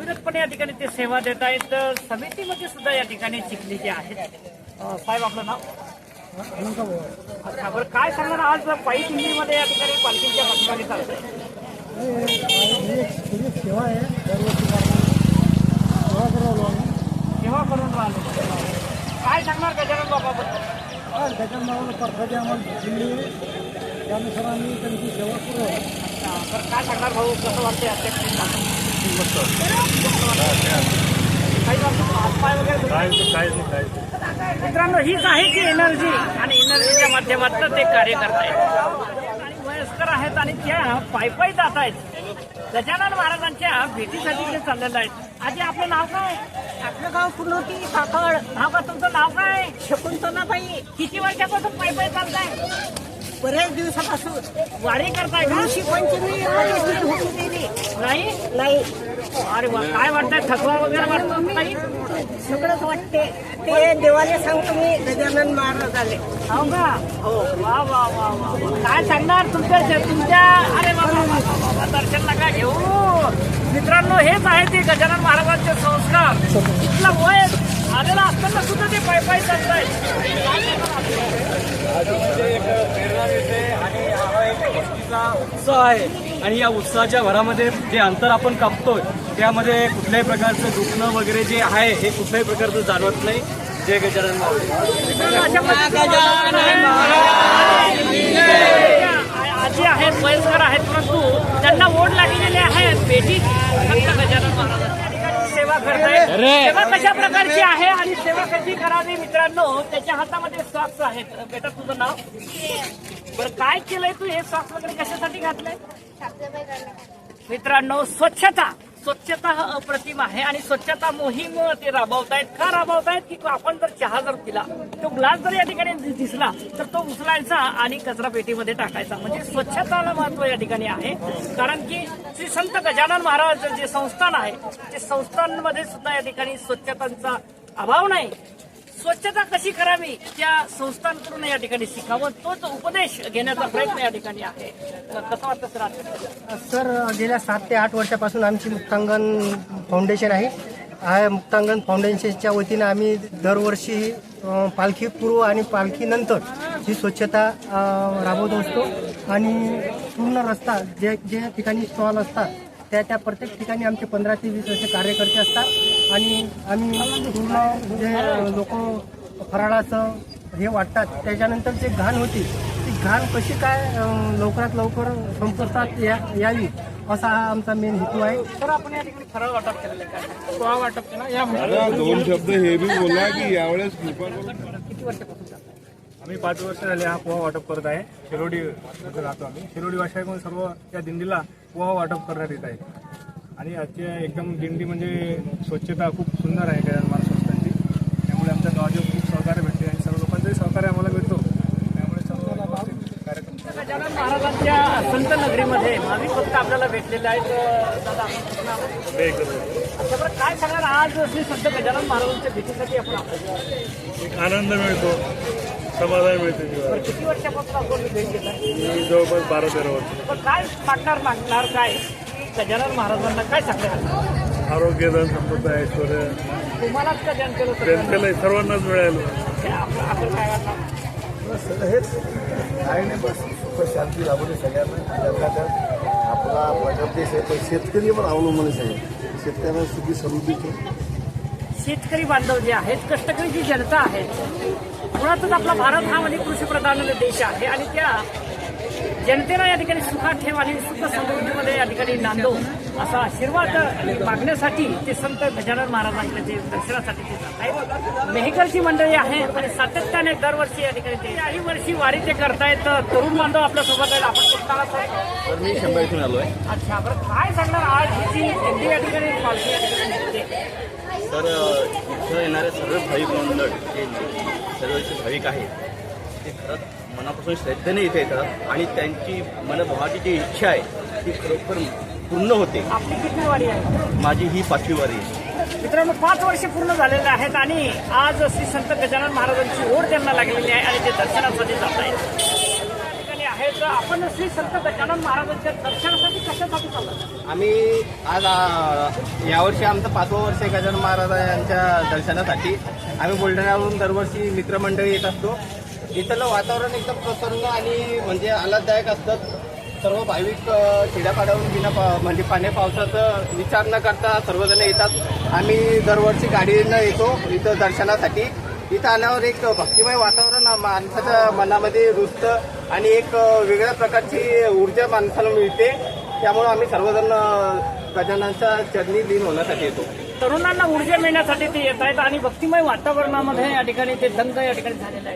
ठिकाणी ते सेवा देत आहेत. तर समितीमध्ये सुद्धा या ठिकाणी चिखलीचे आहेत. साहेब आपलं नाव? अच्छा बरं काय सांगणार आज पायी दिंडीमध्ये या ठिकाणी पालखीच्या पाठीमागे चालतंय? सेवा आहे सेवा करून राहिलो? काय सांगणार गजानन बाबाबद्दल? गजानन बाबाला नावाला आम्हाला दिली त्यानुसार आम्ही त्यांची सेवा करू आहे तर काय सांगणार भाऊ? कसं वाटते अध्यक्ष मित्रांनो हीच आहे ती एनर्जी आणि एनर्जीच्या माध्यमातून ते कार्य करतायत. आणि वयस्कर आहेत आणि त्या पायी पायी जात आहेत गजानन महाराजांच्या भेटीसाठी ते चाललेलं आहेत. आधी आपलं नाव काय? आपलं गाव फुलोटी साखळ नाव का तुमचं नाव काय? शकुंतलाबाई. किती वर्षापासून पायी पायी चालताय? बऱ्याच दिवसापासून वारी करताय ऋषी पंचमी नाही? नाही. अरे काय वाटतंय? थकवा वगैरे वाटतो नाही सगळंच वाटते. ते देवाने सांगतो मी गजानन महाराज आले. हो का? हो. वा वा वा वा काय सांगणार तुमच्या तुमच्या अरे बाबा वा, वा, दर्शन नका घेऊ? मित्रांनो हेच आहे ते गजानन महाराजांचे संस्कार. इथलं वय आलेलं असताना सुद्धा ते पायी पायी उत्साह आहे. आणि या उत्साहाच्या भरामध्ये जे अंतर आपण कापतोय त्यामध्ये कुठल्याही प्रकारचं दुखणं वगैरे जे आहे हे कुठल्याही प्रकारचं जाणवत नाही. जय गजानन आजी आहेत वयस्कर आहेत परंतु त्यांना ओढ लागलेली आहे. भेटी फक्त गजानन ठिकाणी सेवा करतायत सेवा कशा प्रकारची आहे आणि सेवा कशी करावी मित्रांनो? त्याच्या हातामध्ये सॉक्स आहेत. बेटा तुझं नाव? बरं काय केलंय तू हे सॉक्स वगैरे कशासाठी घातलंय? मित्रांनो स्वच्छता. स्वच्छता हा अप्रतिम आहे आणि स्वच्छता मोहीम ते राबवतायत. का राबवतायत? की आपण जर चहा जर पिला तो ग्लास जर या ठिकाणी दिसला तर तो उचलायचा आणि कचरा पेटीमध्ये टाकायचा. म्हणजे स्वच्छताला महत्त्व या ठिकाणी आहे. कारण की श्री संत गजानन महाराज जे संस्थान आहे ते संस्थांमध्ये सुद्धा या ठिकाणी स्वच्छतांचा अभाव नाही. स्वच्छता कशी करावी त्या संस्थांकडून या ठिकाणी शिकावं तोच उपदेश घेण्याचा प्रयत्न या ठिकाणी आहे. कसं वाटतं सर आज? सर गेल्या सात ते आठ वर्षापासून आमची मुक्तांगण फाउंडेशन आहे. हा मुक्तांगण फाउंडेशनच्या वतीनं आम्ही दरवर्षी अ, पालखी पूर्व आणि पालखीनंतर ही स्वच्छता राबवत असतो. आणि पूर्ण रस्ता जे जे ठिकाणी स्टॉल असतात त्या त्या प्रत्येक ठिकाणी आमचे पंधरा ते वीस असे कार्यकर्ते असतात. आणि आम्ही पूर्ण जे लोक फराळाचं हे वाटतात त्याच्यानंतर जे घाण होती ती घाण कशी काय लवकरात लवकर संपुष्टात या यावी असा हा आमचा मेन हेतू आहे. तर आपण या ठिकाणी फराळ वाटप केलेलं आहे का? वाटप केला. या दोन शब्द हे बी बोला की यावेळेस किती वर्षापासून? आम्ही पाच वर्ष झाले हा पोहा वाटप करत आहे. शिरोडी राहतो आम्ही. शिरोडी वाशाकडून सर्व त्या दिंडीला पोहा वाटप करण्यात येत आहे. आणि आजची एकदम दिंडी म्हणजे स्वच्छता खूप सुंदर आहे गजानन महाराज संस्थांची त्यामुळे आमच्या गावाचे खूप सहकार्य भेटते आणि सर्व लोकांचंही सहकार्य आम्हाला भेटतो त्यामुळे सर्व व्यवस्थित कार्यक्रम गजानन महाराजांच्या संत नगरीमध्ये भाविक भक्त आपल्याला भेटलेले आहेत काय सांगणार आज श्री संत गजानन महाराजांच्या भेटीसाठी आपण एक आनंद मिळतो. समाधान मिळते जीवाला किती वर्षापासून आपण भेट मी जवळपास बारा तेरा वर्ष. पण काय मागणार मागणार काय? की गजानन महाराजांना काय सांगणार? आरोग्य धन संपदा ऐश्वर तुम्हालाच का जन केलं तर जनतेला सर्वांनाच मिळालं. आपलं आपण काय हेच आहे नाही बस. सुख शांती सगळ्यांना. आपला देश आहे पण शेतकरी पण अवलंबूनच आहे शेतकऱ्यांना सुखी समृद्धी शेतकरी बांधव जे आहेत कष्टकरी जी जनता आहे मुळातच आपला भारत हा म्हणजे कृषीप्रधान देश आहे आणि त्या जनतेला या ठिकाणी सुखात ठेव आणि सुख समृद्धीमध्ये या ठिकाणी नांदो असा आशीर्वाद मागण्यासाठी ते संत गजानन महाराजांच्या जे दर्शनासाठी ते जात आहेत. मेहकरची मंडळी आहे आणि सातत्याने दरवर्षी या ठिकाणी ते याही वर्षी वारी ते करतायत. तरुण बांधव आपल्यासोबत आहेत. आपण तर मी शंभर इथून आलो आहे अच्छा बरं. काय सांगणार? आज हिची दिंडी या ठिकाणी पालखी या ठिकाणी तर इथं येणारे सर्व भाविक मंडळ जे सर्व जे भाविक आहेत ते खरंच मनापासून श्रद्धेने इथे येतात आणि त्यांची मनभावाची जी इच्छा आहे ती खरोखर पूर्ण होते. आपली किती वारी आहे? माझी ही पाचवी वारी आहे. मित्रांनो पाच वर्ष पूर्ण झालेले आहेत आणि आज श्री संत गजानन महाराजांची ओढ त्यांना लागलेली आहे आणि ते दर्शनासाठी जात आहेत. या ठिकाणी आहेत आपण श्री संत गजानन महाराजांच्या दर्शनासाठी कशासाठी चाललं? आम्ही आज आ, यावर्षी आमचं पाचवं वर्ष आहे गजानन महाराज यांच्या दर्शनासाठी. आम्ही बुलढाण्यावरून दरवर्षी मित्रमंडळी येत असतो. इथलं वातावरण एकदम प्रसन्न आणि म्हणजे आल्हाददायक असतं. सर्व भाविक खेड्यापाड्यावरून बिना पा म्हणजे पाण्या पावसाचं विचार न करता सर्वजण येतात. आम्ही दरवर्षी गाडीनं येतो इथं दर्शनासाठी. इथं आल्यावर एक भक्तिमय वातावरण माणसाच्या मनामध्ये रुजतं आणि एक वेगळ्या प्रकारची ऊर्जा माणसाला मिळते. त्यामुळे आम्ही सर्वजण गजाननच्या चरणी लीन होण्यासाठी येतो. तरुणांना ऊर्जा मिळण्यासाठी ते येत आहेत आणि भक्तिमय वातावरणामध्ये या ठिकाणी ते दंग या ठिकाणी झालेले आहेत.